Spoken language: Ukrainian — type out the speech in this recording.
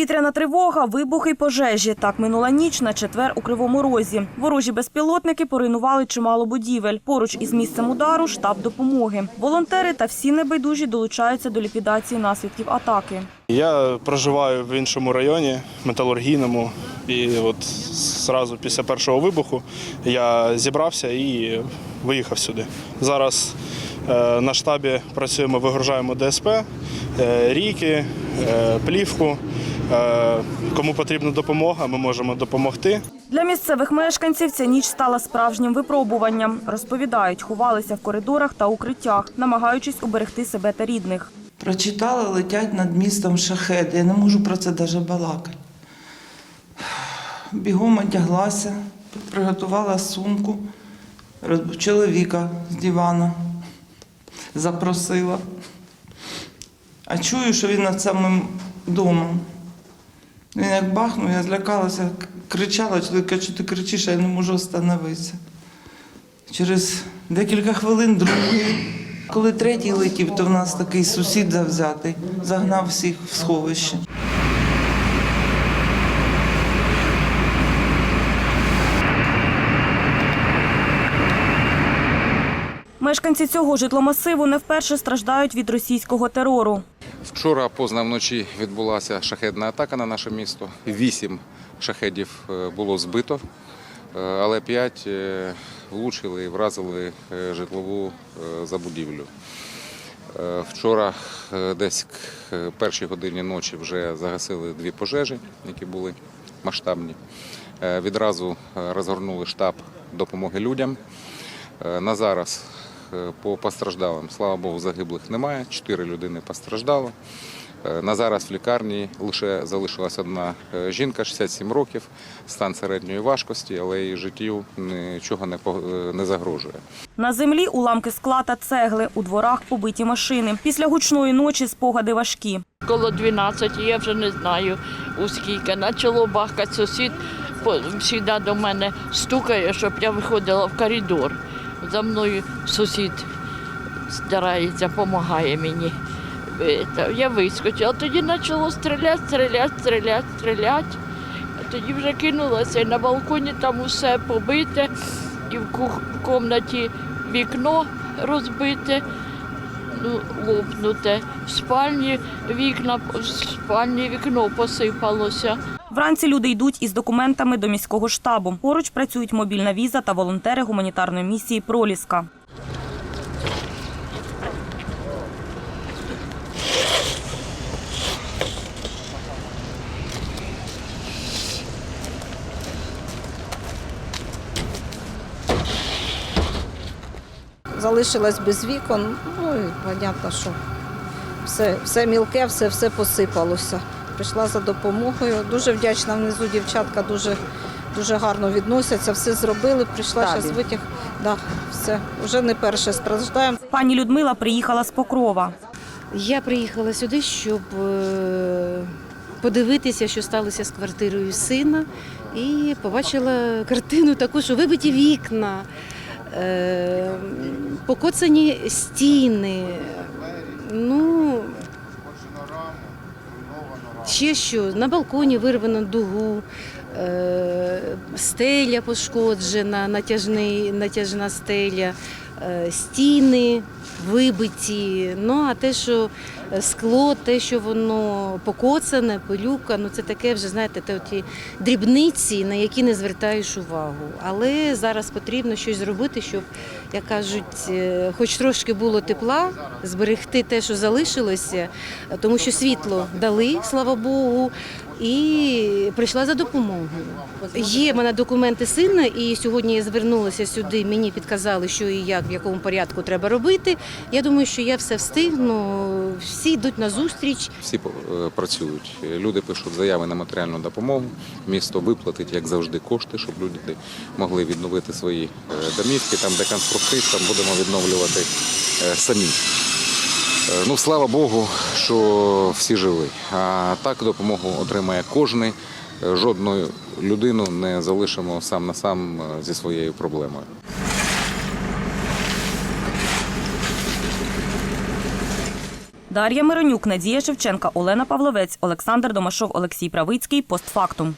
Повітряна тривога, вибухи пожежі. Так минула ніч на четвер у Кривому Розі. Ворожі безпілотники поруйнували чимало будівель. Поруч із місцем удару штаб допомоги. Волонтери та всі небайдужі долучаються до ліквідації наслідків атаки. Я проживаю в іншому районі, металургійному, і от зразу після першого вибуху я зібрався і виїхав сюди. Зараз е, на штабі працюємо, вигружаємо ДСП, е, ріки, е, плівку. Е, кому потрібна допомога, ми можемо допомогти. Для місцевих мешканців ця ніч стала справжнім випробуванням. Розповідають, ховалися в коридорах та укриттях, намагаючись уберегти себе та рідних. Прочитала, летять над містом шахеди. Я не можу про це навіть балакати. Бігом одяглася, приготувала сумку, чоловіка з дивана запросила. А чую, що він над самим домом. Він як бахнув, я злякалася, кричала, чоловіка, що ти кричиш, а я не можу остановитися. Через декілька хвилин другий. Коли третій летів, то в нас такий сусід завзятий, загнав всіх в сховище. Мешканці цього житломасиву не вперше страждають від російського терору. Вчора поздно вночі відбулася шахедна атака на наше місто. Вісім шахедів е, було збито, е, але п'ять е, влучили і вразили житлову забудівлю. Вчора десь к першій годині ночі вже загасили дві пожежі, які були масштабні. Відразу розгорнули штаб допомоги людям. На зараз по постраждалим, слава Богу, загиблих немає. Чотири людини постраждало. Е, На зараз в лікарні лише залишилась одна е, жінка, 67 років, стан середньої важкості, але її життю нічого не е, загрожує. На землі уламки скла та цегли, у дворах побиті машини. Після гучної ночі спогади важкі. Коло 12, я вже не знаю у скільки. Почало бахкати сусід, завжди до мене стукає, щоб я виходила в коридор. За мною сусід старається, допомагає мені. Е, Я вискочила, тоді почало стріляти, стріляти, стріляти, стріляти. А тоді вже кинулася і на балконі там усе побите, і в кімнаті вікно розбите ну, лопнуте. В спальні вікна, в спальні вікно посипалося. Вранці люди йдуть із документами до міського штабу. Поруч працюють мобільна віза та волонтери гуманітарної місії Проліска. залишилась без вікон. Ну і понятно, що все, все мілке, все, все посипалося. Прийшла за допомогою. Дуже вдячна внизу дівчатка дуже, дуже гарно відносяться, все зробили. Прийшла зараз витяг. Да, все, вже не перше страждаємо. Пані Людмила приїхала з Покрова. Я приїхала сюди, щоб е, подивитися, що сталося з квартирою сина, і побачила картину таку, що вибиті вікна, е, покоцані стіни. Ну, ще що, на балконі вирвано дугу, е, стеля пошкоджена, натяжний, натяжна стеля, стіни вибиті. Ну, а те, що е, скло, те, що воно покоцане, пилюка, ну це таке вже, знаєте, те ті дрібниці, на які не звертаєш увагу. Але зараз потрібно щось зробити, щоб, як кажуть, е, хоч трошки було тепла, зберегти те, що залишилося, тому що світло дали, слава Богу. І прийшла за допомогою. Є в мене документи сина, і сьогодні я звернулася сюди. Мені підказали, що і як, в якому порядку треба робити. Я думаю, що я все встигну. Всі йдуть на зустріч. Всі е, працюють. Люди пишуть заяви на матеріальну допомогу. Місто виплатить, як завжди, кошти, щоб люди могли відновити свої е, домівки. Там, де конструктив, там будемо відновлювати е, самі. Е, Ну, слава Богу, що всі живі. А так допомогу отримає кожен. Жодну людину не залишимо сам на сам е, зі своєю проблемою. Дар'я Миронюк, Надія Шевченка, Олена Павловець, Олександр Домашов, Олексій Правицький. Постфактум.